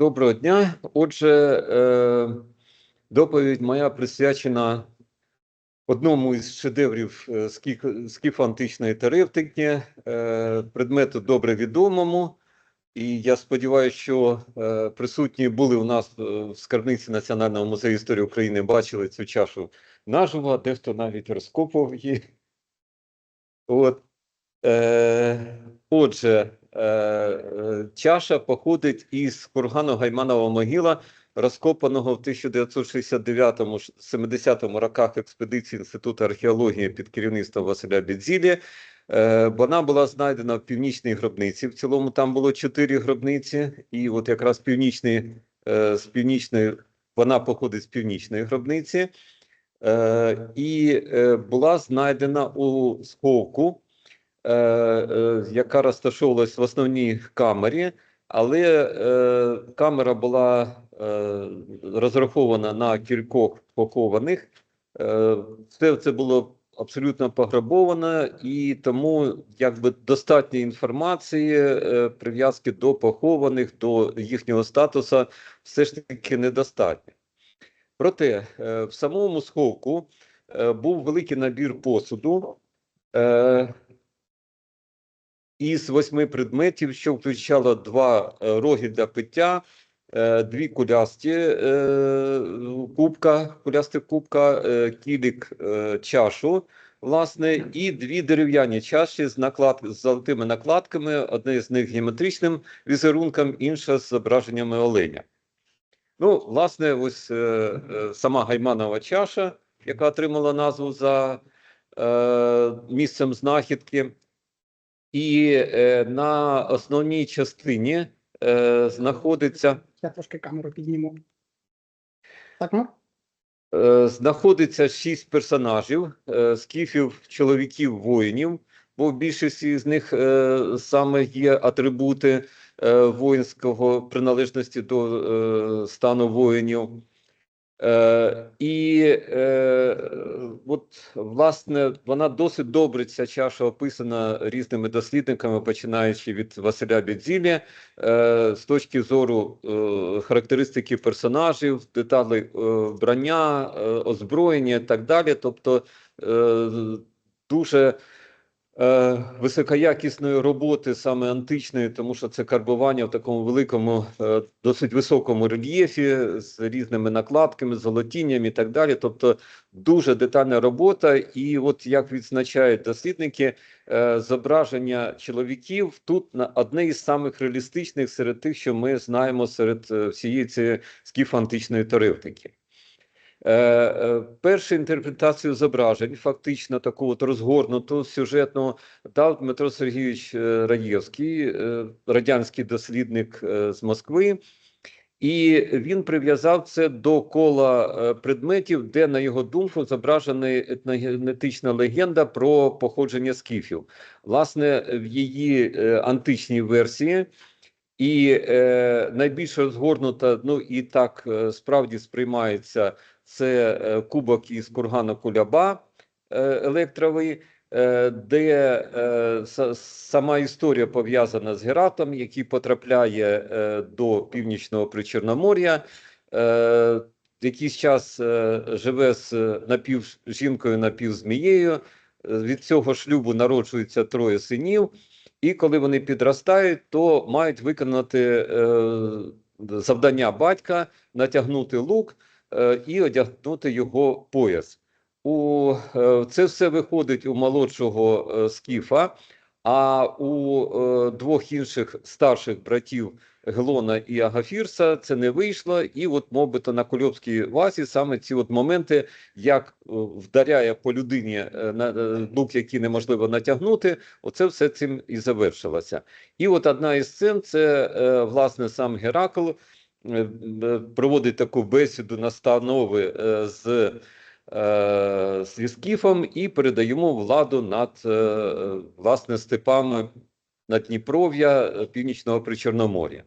Доброго дня. Отже, е, доповідь моя присвячена одному із шедеврів е, скіф- теревтики, е, предмету добре відомому. І я сподіваюся, що присутні були у нас в скарбниці Національного музею історії України, бачили цю чашу наживо, дехто навіть розкопував її. От. Отже, чаша походить із кургану Гайманова могила, розкопаного в 1969-70 роках експедиції Інституту археології під керівництвом Василя Бідзілі. Е, вона була знайдена в північній гробниці. В цілому там було чотири гробниці, і от якраз північний, е, з північної, вона походить з північної гробниці. Е, і е, була знайдена у сховку, е, е, яка розташовувалась в основній камері, але е, камера була е, розрахована на кількох похованих. Е, все це було абсолютно пограбовано, і тому якби достатньо інформації, е, прив'язки до похованих, до їхнього статусу все ж таки недостатньо. Проте е, в самому сховку е, був великий набір посуду е, із восьми предметів, що включало два е, роги для пиття, е, дві кулясті е, кубка, кулястих кубка, кілік, чашу, власне, і дві дерев'яні чаші з наклад з золотими накладками, одне з них геометричним візерунком, інша з зображеннями оленя. Ну, власне, ось е, сама Гайманова чаша, яка отримала назву за е, місцем знахідки, і е, на основній частині е, знаходиться, Я трошки камеру підніму. Так, ну? е, знаходиться шість персонажів, е, скіфів, чоловіків, воїнів, бо в більшості з них е, саме є атрибути е, воїнського приналежності до е, стану воїнів. Е, і е, от, власне, вона досить добре, ця чаша описана різними дослідниками, починаючи від Василя Бідзілі, е, з точки зору е, характеристики персонажів, деталей е, вбрання, е, озброєння і так далі. Тобто е, дуже е, високоякісної роботи, саме античної, тому що це карбування в такому великому, е, досить високому рельєфі з різними накладками, золотінням і так далі. Тобто дуже детальна робота. І от як відзначають дослідники, е, зображення чоловіків тут на одне із самих реалістичних серед тих, що ми знаємо серед всієї цієї скіфоантичної теревтики. Е, е, першу інтерпретацію зображень, фактично таку от розгорнуту сюжетну, дав Дмитро Сергійович е, Раєвський, е, радянський дослідник е, з Москви. І він прив'язав це до кола е, предметів, де, на його думку, зображена етногенетична легенда про походження скіфів. Власне, в її е, античній версії і е, найбільш розгорнута, ну і так е, справді сприймається це е, кубок із кургану Куляба е, електровий, е, де сама історія пов'язана з Гератом, який потрапляє до північного причорномор'я. Якийсь час живе з напів жінкою, напівзмією. Від цього шлюбу народжується троє синів, і коли вони підростають, то мають виконати завдання батька, натягнути лук і одягнути його пояс. У, е, це все виходить у молодшого е, скіфа, а у е, двох інших старших братів Гелона і Агафірса це не вийшло. І от, мовбито, на Кульобській вазі саме ці от моменти, як е, вдаряє по людині е, на е, лук, який неможливо натягнути, оце все цим і завершилося. І от одна із сцен це е, власне сам Геракл е, е, проводить таку бесіду настанови е, з, е, зі Скіфом і передає йому владу над е, власне степами Надніпров'я е, Північного Причорномор'я.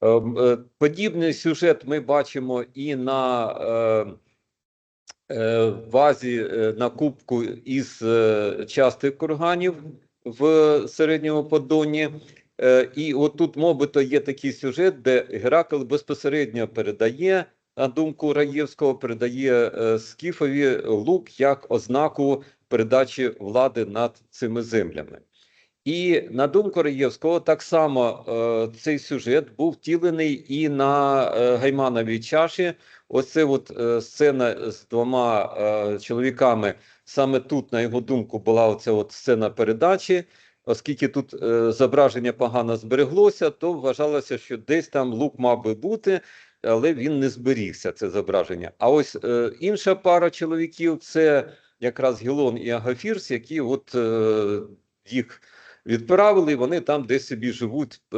Е, е, Подібний сюжет ми бачимо і на е, е, вазі е, на кубку із е, частих курганів в середньому Подонні. Е, І от тут, мовбито, є такий сюжет, де Геракл безпосередньо передає, на думку Раєвського, передає е, Скіфові лук як ознаку передачі влади над цими землями. І на думку Раєвського, так само е, цей сюжет був втілений і на е, Гаймановій чаші. Ось це от е, сцена з двома е, чоловіками. Саме тут, на його думку, була оця от сцена передачі. Оскільки тут е, зображення погано збереглося, то вважалося, що десь там лук мав би бути, але він не зберігся, це зображення. А ось е, інша пара чоловіків це якраз Гілон і Агафірс, які от е, їх відправили, вони там десь собі живуть е,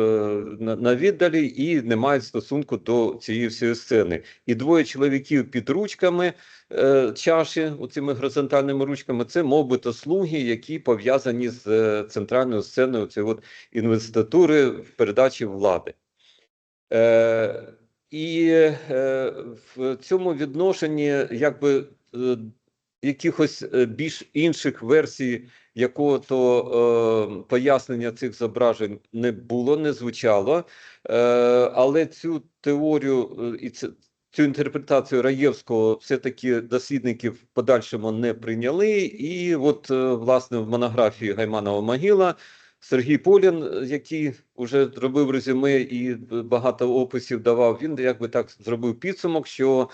на, на віддалі і не мають стосунку до цієї всієї сцени. І двоє чоловіків під ручками е, чаші, оцими горизонтальними ручками, це мовбито слуги, які пов'язані з е, центральною сценою цієї от інвеститури в передачі влади. Е, і е, в цьому відношенні якби е, якихось е, більш інших версій якого-то е, пояснення цих зображень не було, не звучало. Е, але цю теорію е, і це, цю інтерпретацію Раєвського все-таки дослідники в подальшому не прийняли. І от, е, власне, в монографії Гайманова могила Сергій Полін, який вже робив резюме і багато описів давав, він якби так зробив підсумок, що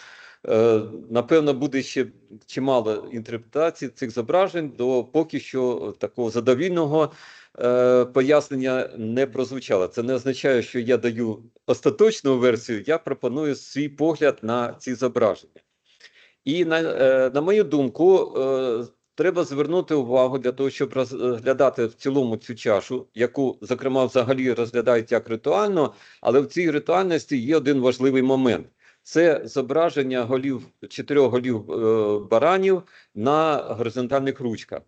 напевно буде ще чимало інтерпретацій цих зображень, до поки що такого задовільного е, пояснення не прозвучало. Це не означає, що я даю остаточну версію, я пропоную свій погляд на ці зображення. І на, е, на мою думку, е, треба звернути увагу для того, щоб розглядати в цілому цю чашу, яку, зокрема, взагалі розглядають як ритуально, але в цій ритуальності є один важливий момент. Це зображення голів чотирьох голів е, баранів на горизонтальних ручках.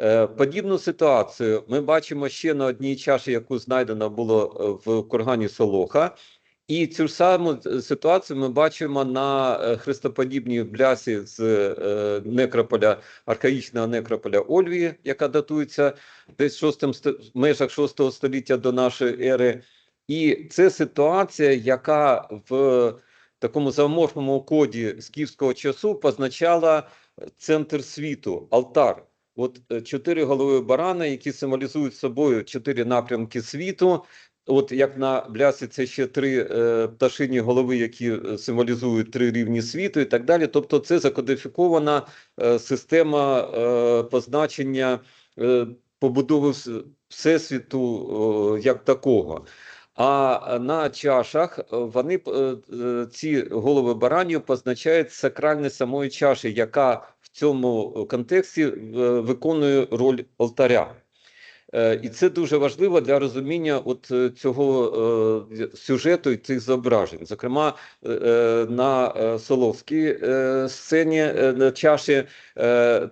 Е, подібну ситуацію ми бачимо ще на одній чаші, яку знайдено було е, в кургані Солоха. І цю саму ситуацію ми бачимо на е, хрестоподібній блясі з е, некрополя, архаїчного некрополя Ольвії, яка датується десь в шостим ст- в межах 6 століття до нашої ери. І це ситуація, яка в такому заморфному коді скіфського часу позначала центр світу, алтар. От е, чотири голови барана, які символізують собою чотири напрямки світу. От як на блясі, це ще три е, пташині голови, які е, символізують три рівні світу, і так далі. Тобто, це закодифікована е, система е, позначення е, побудови всесвіту е, як такого. А на чашах е, вони е, е, ці голови баранів позначають сакральність самої чаші, яка в цьому контексті виконує роль алтаря. І це дуже важливо для розуміння от цього сюжету і цих зображень. Зокрема, на Соловській сцені на чаші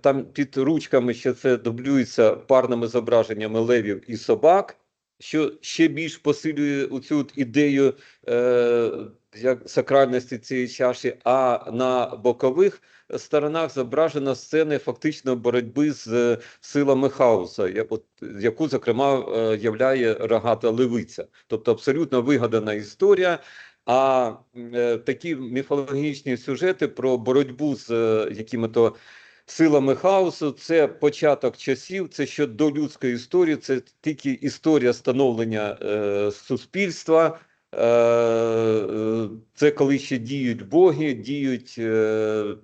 там під ручками ще це дублюється парними зображеннями левів і собак, що ще більш посилює цю ідею е, сакральності цієї чаші. А на бокових сторонах зображено сцени фактично боротьби з е, силами хаоса, я- от, яку, зокрема, е, являє рогата левиця. Тобто абсолютно вигадана історія. А е, такі міфологічні сюжети про боротьбу з е, якими-то силами хаосу це початок часів, це ще до людської історії, це тільки історія становлення е, суспільства. Е, е, Це коли ще діють боги, діють е,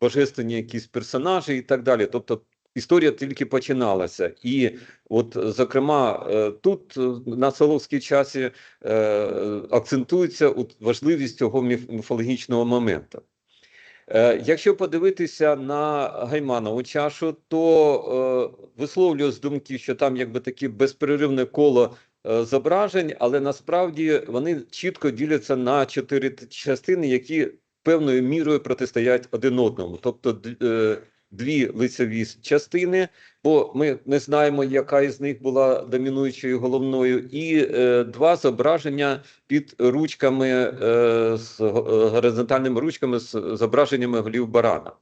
божественні якісь персонажі і так далі. Тобто історія тільки починалася. І от, зокрема, е, тут е, на Соловській часі е, акцентується от важливість цього міф- міфологічного моменту. Е, Якщо подивитися на Гайманову чашу, то е, висловлюю з думки, що там якби таке безперервне коло е, зображень, але насправді вони чітко діляться на чотири частини, які певною мірою протистоять один одному. Тобто дві лицеві частини, бо ми не знаємо, яка із них була домінуючою головною, і е, два зображення під ручками е, з е, горизонтальними ручками з зображеннями голів барана.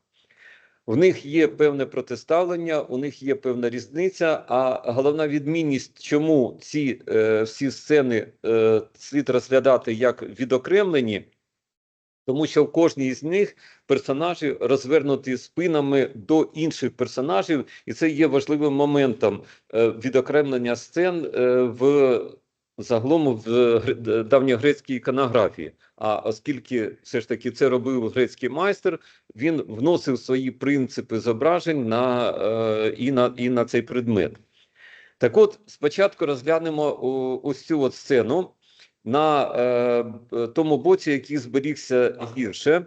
В них є певне протиставлення, у них є певна різниця. А головна відмінність, чому ці е, всі сцени е, слід розглядати як відокремлені, тому що в кожній з них персонажі розвернуті спинами до інших персонажів, і це є важливим моментом е, відокремлення сцен е, в загалом в давньогрецькій іконографії. А оскільки все ж таки це робив грецький майстер, він вносив свої принципи зображень на, е, і, на, і на цей предмет. Так от, спочатку розглянемо ось цю от сцену на е, тому боці, який зберігся гірше.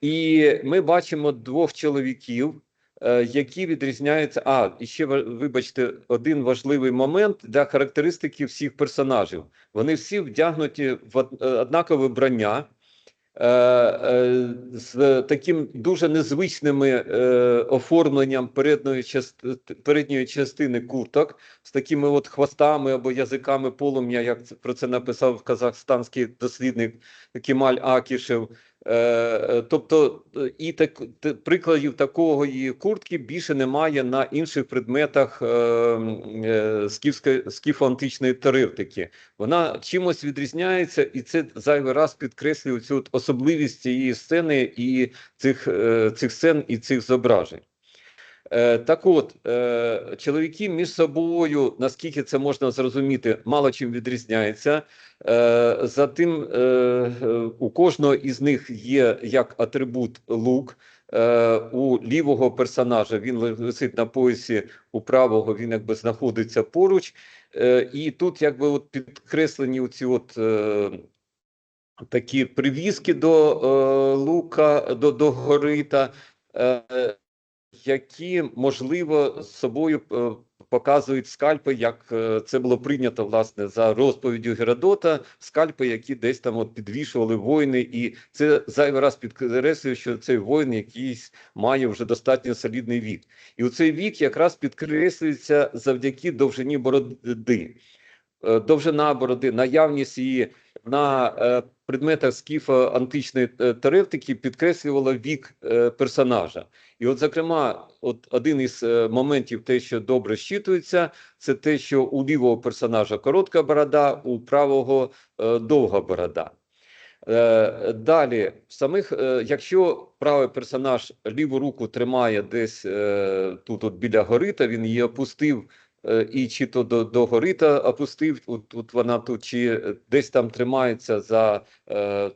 І ми бачимо двох чоловіків, е, які відрізняються. А, і ще вибачте, один важливий момент для характеристики всіх персонажів. Вони всі вдягнуті в е, однакове вбрання. Е, е, З таким дуже незвичними е, оформленням передньої, част... передньої частини курток, з такими от хвостами або язиками полум'я, як про це написав казахстанський дослідник Кемаль Акішев. Е, е, Тобто, е, і так прикладів такої куртки більше немає на інших предметах скіфо-античної теоретики. Вона чимось відрізняється, і це зайвий раз підкреслює цю особливість цієї сцени і цих, цих сцен і цих зображень. Е, Так от, е, чоловіки між собою, наскільки це можна зрозуміти, мало чим відрізняються. Е, Затим у кожного із них є як атрибут лук. У лівого персонажа він висить на поясі, у правого він якби знаходиться поруч. І тут якби от підкреслені ці от такі привізки до лука, до, до горита. Які можливо з собою е, показують скальпи, як е, це було прийнято власне за розповіддю Геродота, скальпи, які десь там от підвішували воїни, і це зайвий раз підкреслює, що цей воїн якийсь має вже достатньо солідний вік. І у цей вік якраз підкреслюється завдяки довжині бороди. Е, Довжина бороди, наявність її на е, предметах скіфа античної теревтики підкреслювала вік е, персонажа. І, от, зокрема, от один із е, моментів, те, що добре щитується, це те, що у лівого персонажа коротка борода, у правого е, довга борода. Е, Далі, самих, якщо правий персонаж ліву руку тримає десь тут, от біля горита, він її опустив, і чи то до, до горита опустив, от, тут вона тут, чи десь там тримається за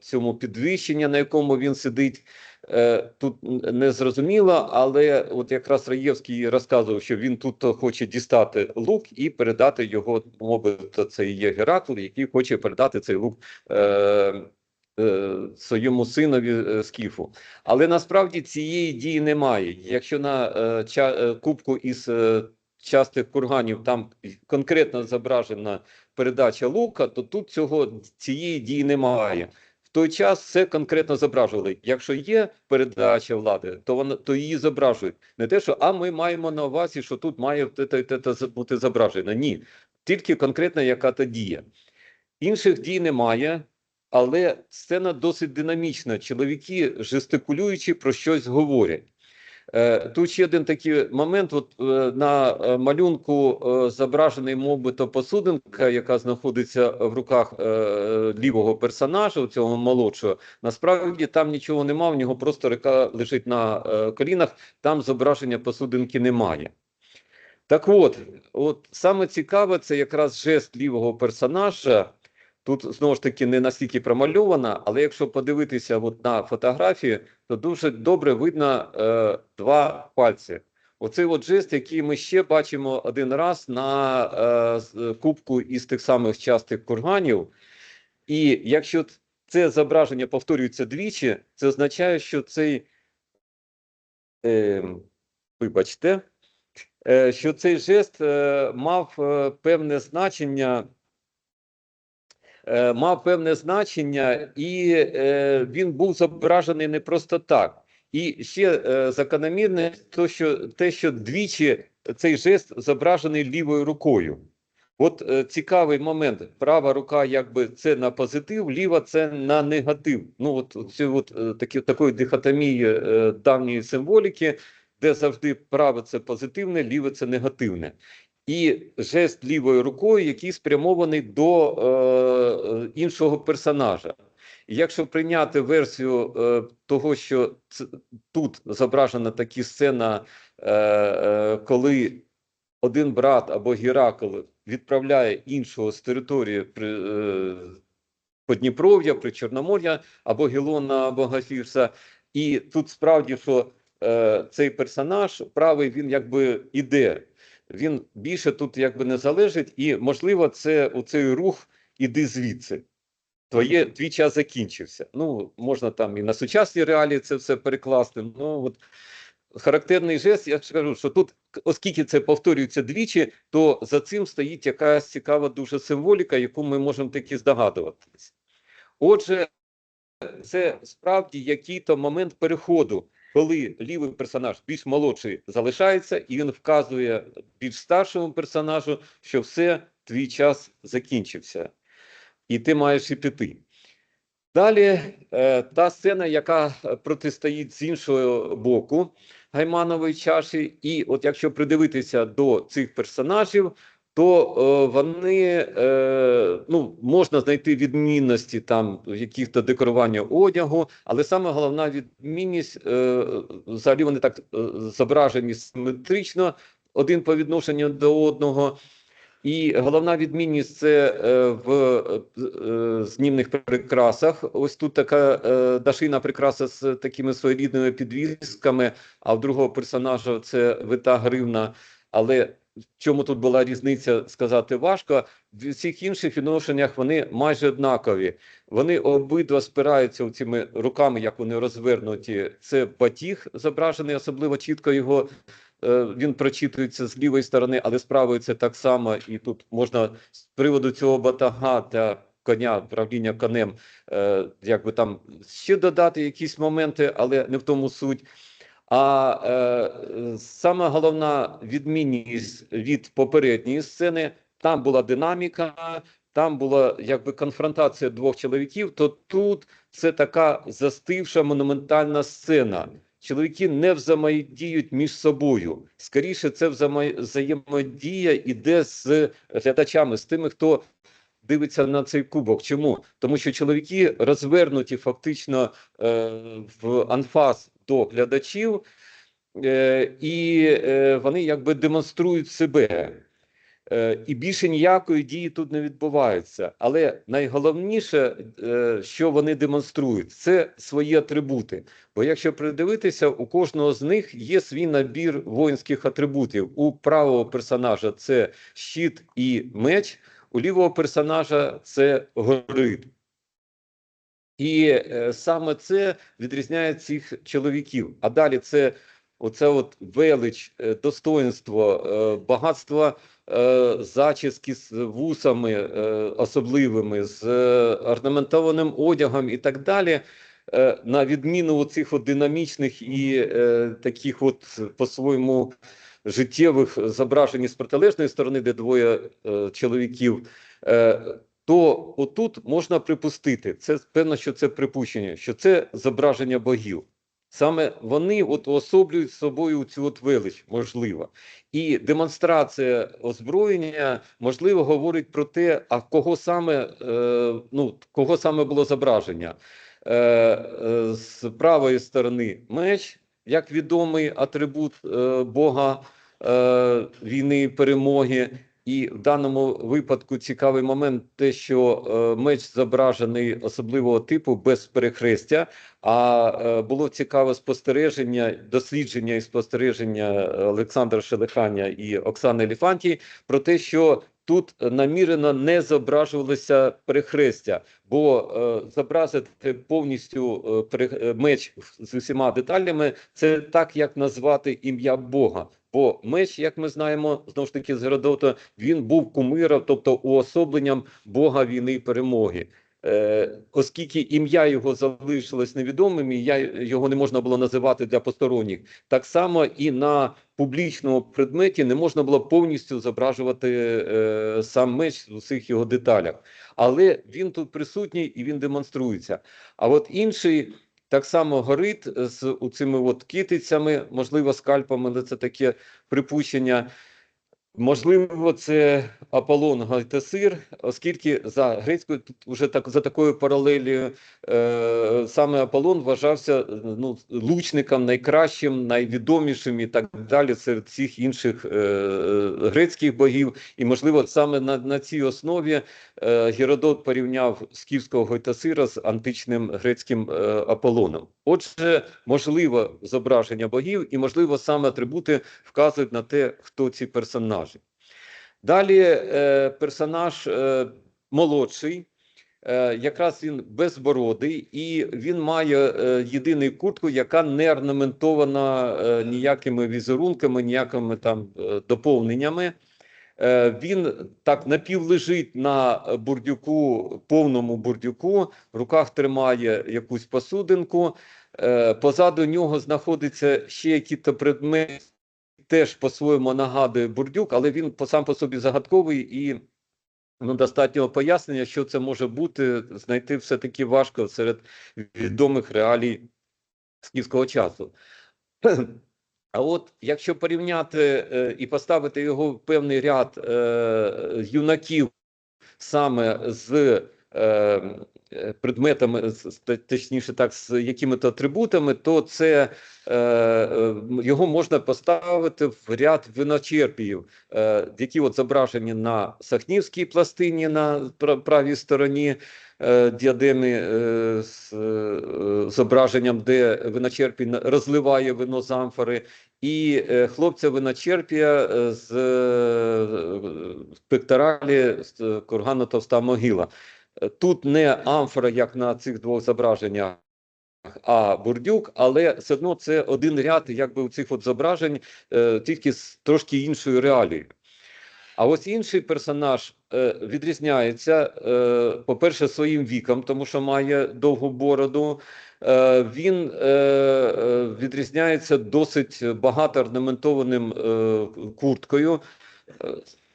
цьому підвищення, на якому він сидить. Е, Тут не зрозуміло, але от якраз Раєвський розказував, що він тут хоче дістати лук і передати його, мовити, це і є Геракл, який хоче передати цей лук е, е, своєму синові е, Скіфу. Але насправді цієї дії немає. Якщо на е, ча, е, кубку із е, частих курганів там конкретно зображена передача лука, то тут цього цієї дії немає. В той час це конкретно зображували. Якщо є передача влади, то вона то її зображують. Не те, що а ми маємо на увазі, що тут має те- те- те- те бути зображено. Ні, тільки конкретно яка то дія. Інших дій немає, але сцена досить динамічна. Чоловіки, жестикулюючи, про щось говорять. Е, Тут ще один такий момент. От е, на е, малюнку зображений мовбито посудинка, яка знаходиться в руках лівого персонажа, цього молодшого. Насправді там нічого нема, в нього просто река лежить на колінах, там зображення посудинки немає. Так от, от саме цікаве, це якраз жест лівого персонажа. Тут знову ж таки не настільки промальована, але якщо подивитися от на фотографії, то дуже добре видно е, два пальці. Оцей от жест, який ми ще бачимо один раз на е, кубку із тих самих частих курганів. І якщо це зображення повторюється двічі, це означає, що цей, е, вибачте, е, що цей жест е, мав е, певне значення мав певне значення, і е, він був зображений не просто так. І ще е, закономірне то, що те, що двічі цей жест зображений лівою рукою. От е, цікавий момент. Права рука, якби це на позитив, ліва це на негатив. Ну, от ці от е, такі такої дихотомії е, давньої символіки, де завжди праве це позитивне, ліве це негативне. І жест лівою рукою, який спрямований до е, іншого персонажа. Якщо прийняти версію е, того, що ц- тут зображена така сцена, е, е, коли один брат або Геракл відправляє іншого з території при, е, Подніпров'я, при Чорномор'я, або Гелона, або Гафірса. І тут справді, що е, цей персонаж правий, він якби іде. Він більше тут якби не залежить, і можливо, це у цей рух іди звідси. Твоє твій час закінчився. Ну, можна там і на сучасні реалії це все перекласти. Ну от характерний жест, я ж кажу, що тут, оскільки це повторюється двічі, то за цим стоїть якась цікава дуже символіка, яку ми можемо таки здогадуватися. Отже, це справді який-то момент переходу, коли лівий персонаж більш молодший залишається, і він вказує більш старшому персонажу, що все, твій час закінчився, і ти маєш і піти. Далі е, та сцена, яка е, протистоїть з іншого боку Гайманової чаші, і от якщо придивитися до цих персонажів, то е, вони е, ну, можна знайти відмінності там яких-то декорування одягу, але саме головна відмінність е, взагалі вони так зображені симетрично один по відношенню до одного. І головна відмінність це е, в е, знімних прикрасах. Ось тут така е, дашина прикраса з такими своєрідними підвісками, а в другого персонажа це вита гривна. Але в чому тут була різниця, сказати важко. В всіх інших відношеннях вони майже однакові. Вони обидва спираються цими руками, як вони розвернуті. Це батіг зображений, особливо чітко його е, він прочитується з лівої сторони, але з правої це так само. І тут можна з приводу цього батага та коня, правління конем, е, якби там ще додати якісь моменти, але не в тому суть. А е, саме головна відмінність від попередньої сцени, там була динаміка, там була якби конфронтація двох чоловіків, то тут це така застивша монументальна сцена. Чоловіки не взаємодіють між собою. Скоріше, це взаємо- взаємодія іде з глядачами, з тими, хто дивиться на цей кубок. Чому? Тому що чоловіки розвернуті фактично е, в анфас до глядачів, е, і е, вони якби демонструють себе. Е, І більше ніякої дії тут не відбувається. Але найголовніше, що вони демонструють, це свої атрибути. Бо якщо придивитися, у кожного з них є свій набір воїнських атрибутів. У правого персонажа це щит і меч, у лівого персонажа це горит. І е, саме це відрізняє цих чоловіків. А далі це оце от велич, е, достоинство, е, багатство зачіски з вусами особливими, з орнаментованим одягом і так далі. На відміну цих от динамічних і таких от по-своєму життєвих зображень з протилежної сторони, де двоє чоловіків, то отут можна припустити, це певно, що це припущення, що це зображення богів. Саме вони от уособлюють собою цю от велич, можливо. І демонстрація озброєння, можливо, говорить про те, а кого саме, е, ну, кого саме було зображення. Е, е, з правої сторони меч, як відомий атрибут е, Бога е, війни і перемоги. І в даному випадку цікавий момент, те, що е, меч зображений особливого типу без перехрестя. А е, було цікаве спостереження, дослідження і спостереження Олександра Шелеханя і Оксани Еліфантій про те, що тут намірено не зображувалося перехрестя, бо е, зобразити повністю е, е, меч з усіма деталями це так, як назвати ім'я Бога. Бо меч, як ми знаємо, знову ж таки з Геродота, він був кумиром, тобто уособленням Бога війни і перемоги. Е, оскільки ім'я його залишилось невідомим, і я, його не можна було називати для посторонніх, так само і на публічному предметі не можна було повністю зображувати е, сам меч в усіх його деталях. Але він тут присутній і він демонструється. А от інший так само горить з цими от китицями, можливо, скальпами, але це таке припущення. Можливо, це Аполлон Гальтасир, оскільки за грецькою тут вже так за такою паралелію е, саме Аполлон вважався ну, лучником найкращим, найвідомішим і так далі серед всіх інших е, е, грецьких богів. І можливо, саме на, на цій основі е, Геродот порівняв скіфського Гойтасира з античним грецьким е, Аполлоном. Отже, можливо зображення богів, і можливо саме атрибути вказують на те, хто ці персонажі. Далі е, персонаж е, молодший, е, якраз він безбородий, і він має е, єдину куртку, яка не орнаментована ніякими візерунками, ніякими там доповненнями. Він так напівлежить на бурдюку, повному бурдюку, в руках тримає якусь посудинку. Позаду нього знаходиться ще якийсь предмет, теж по-своєму нагадує бурдюк, але він сам по собі загадковий і ну, достатньо пояснення, що це може бути, знайти все-таки важко серед відомих реалій скіфського часу. А от якщо порівняти е, і поставити його в певний ряд е, юнаків саме з предметами, з- з- точніше так, з якими-то атрибутами, то це е, е, його можна поставити в ряд виночерпіїв, е, які от зображені на Сахнівській пластині на правій стороні е, діадеми е, з е, зображенням, де виночерпій розливає вино з амфори, і е, хлопця виночерпія е, з е, пекторалі з е, кургану Товста могила. Е, Тут не амфора, як на цих двох зображеннях, а бурдюк, але все одно це один ряд якби у цих от зображень, е, тільки з трошки іншою реалією. А ось інший персонаж е, відрізняється, е, по-перше, своїм віком, тому що має довгу бороду. Е, він е, е, відрізняється досить багато орнаментованим е, курткою.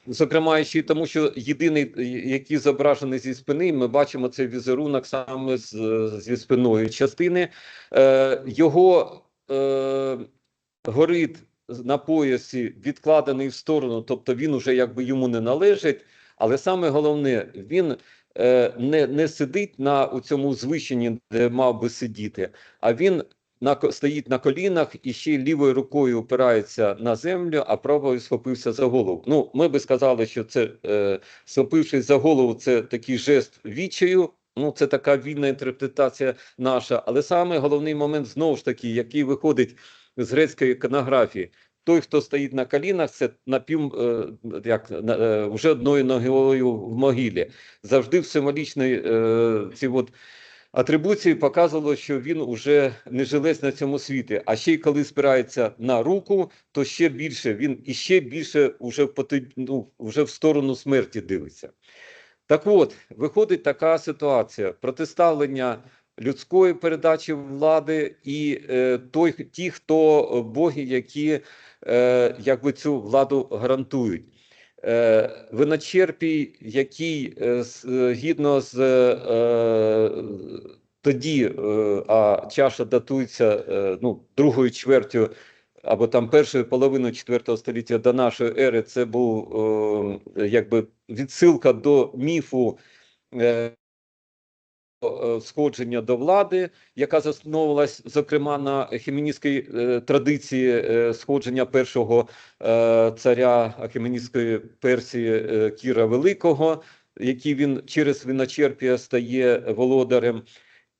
Зокрема, ще й тому, що єдиний, який зображений зі спини, ми бачимо цей візерунок саме з, зі спиною частини. Е, його е, горит на поясі відкладений в сторону, тобто він уже якби йому не належить. Але саме головне, він е, не, не сидить на у цьому звищенні, де мав би сидіти, а він на, стоїть на колінах і ще лівою рукою опирається на землю, а правою схопився за голову. Ну, ми би сказали, що це е, схопившись за голову, це такий жест відчаю. Ну, це така вільна інтерпретація наша. Але саме головний момент знову ж таки, який виходить з грецької іконографії. Той, хто стоїть на колінах, це напів е, як е, вже одною ногою в могилі. Завжди в символічній е, ці от атрибуції показувало, що він уже не жилець на цьому світі. А ще й коли спирається на руку, то ще більше він і ще більше уже в поти- ну, вже в сторону смерті дивиться. Так от, виходить така ситуація: протиставлення людської передачі влади і е, той, ті, хто е, боги, які е, якби цю владу гарантують. Е, виночерпій, який згідно з- е, гідно з е, тоді, е, а чаша датується е, ну, другою чвертю або там першою половиною четвертого століття до нашої ери, це був е, якби відсилка до міфу. Е, Сходження до влади, яка засновувалась зокрема на хеміністській е, традиції е, сходження першого царя Ахеменістської Персії Кіра Великого, який він через виночерпія стає володарем.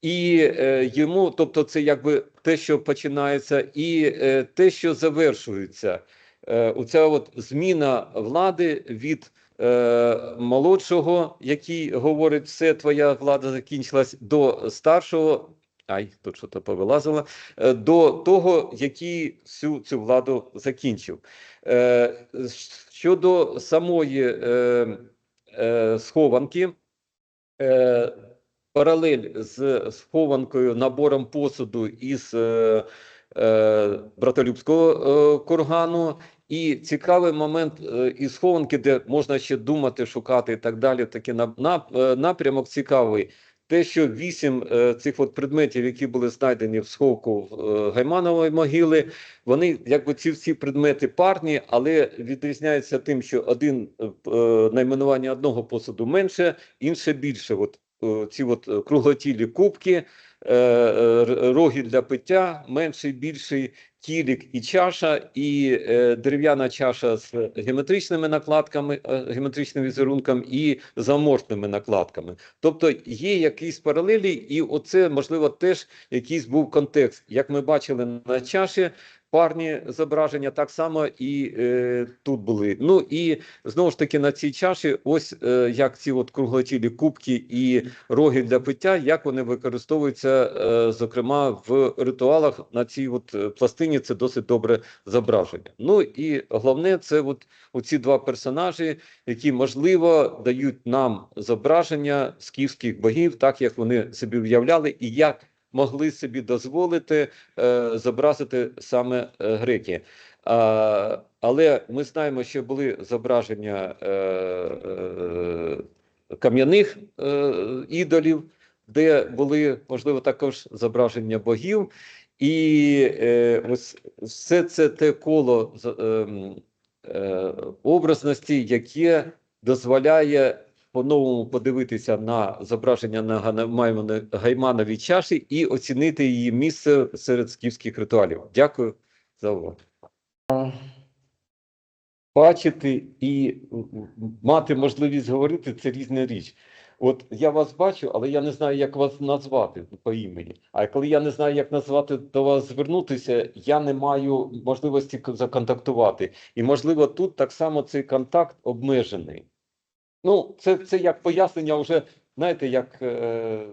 І йому, тобто, це якби те, що починається, і те, що завершується. Е, оця от зміна влади від е, молодшого, який говорить, все, твоя влада закінчилась, до старшого. Ай, тут що то повилазило, е, до того, який всю цю владу закінчив. Е, щодо самої схованки, паралель з схованкою набором посуду із братолюбського кургану. І цікавий момент е, із схованки, де можна ще думати, шукати і так далі. Нап- е, напрямок цікавий. Те, що вісім е, цих от предметів, які були знайдені в сховку Гайманової могили, вони якби ці всі предмети парні, але відрізняються тим, що один найменування одного посуду менше, інше більше. От ці от круглотілі кубки, роги для пиття, менший, більший, тілік і чаша, і е, дерев'яна чаша з геометричними накладками, е, геометричним візерунком і заморфними накладками. Тобто є якісь паралелі, і оце можливо теж якийсь був контекст. Як ми бачили на чаші, парні зображення так само і е, тут були. Ну і знову ж таки на цій чаші, ось е, як ці от круглотілі кубки і роги для пиття, як вони використовуються, е, зокрема в ритуалах на цій от е, пластині. Це досить добре зображення. Ну і головне, це от оці два персонажі, які можливо дають нам зображення скіфських богів, так як вони собі уявляли, і як могли собі дозволити е, зобразити саме е, греки. А, але ми знаємо, що були зображення е, е, кам'яних е, ідолів, де були, можливо, також зображення богів. І е, ось все це те коло ем, е, образності, яке дозволяє по-новому подивитися на зображення на Гаймановій чаші і оцінити її місце серед скіфських ритуалів. Дякую за увагу. Бачити і мати можливість говорити це різна річ. От я вас бачу, але я не знаю, як вас назвати по імені. А коли я не знаю, як назвати до вас звернутися, я не маю можливості законтактувати. І можливо, тут так само цей контакт обмежений. Ну, це, це як пояснення вже, знаєте, як. Е...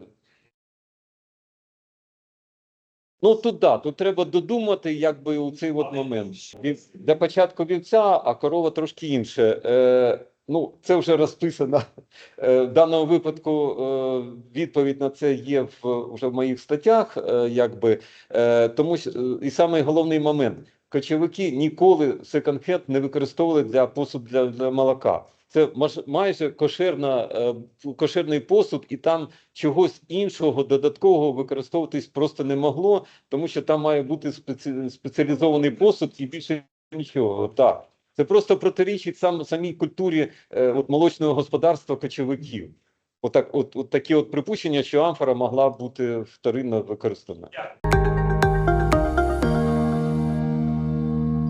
Ну, тут да, тут треба додумати, якби у цей от момент. Для початку вівця, а корова трошки інше. Е, ну, це вже розписано. Е, в даному випадку е, відповідь на це є в, вже в моїх статтях, е, якби. Е, тому що, і самий головний момент. Кочовики ніколи секонд-хенд не використовували для посуд для, для молока. Це майже кошерна, е, кошерний посуд, і там чогось іншого додаткового використовуватись просто не могло, тому що там має бути спеці... спеціалізований посуд і більше нічого. Так. Це просто протирічить сам самій культурі е, от, молочного господарства кочовиків. Отак, от, от такі от припущення, що амфора могла бути вторинно використана.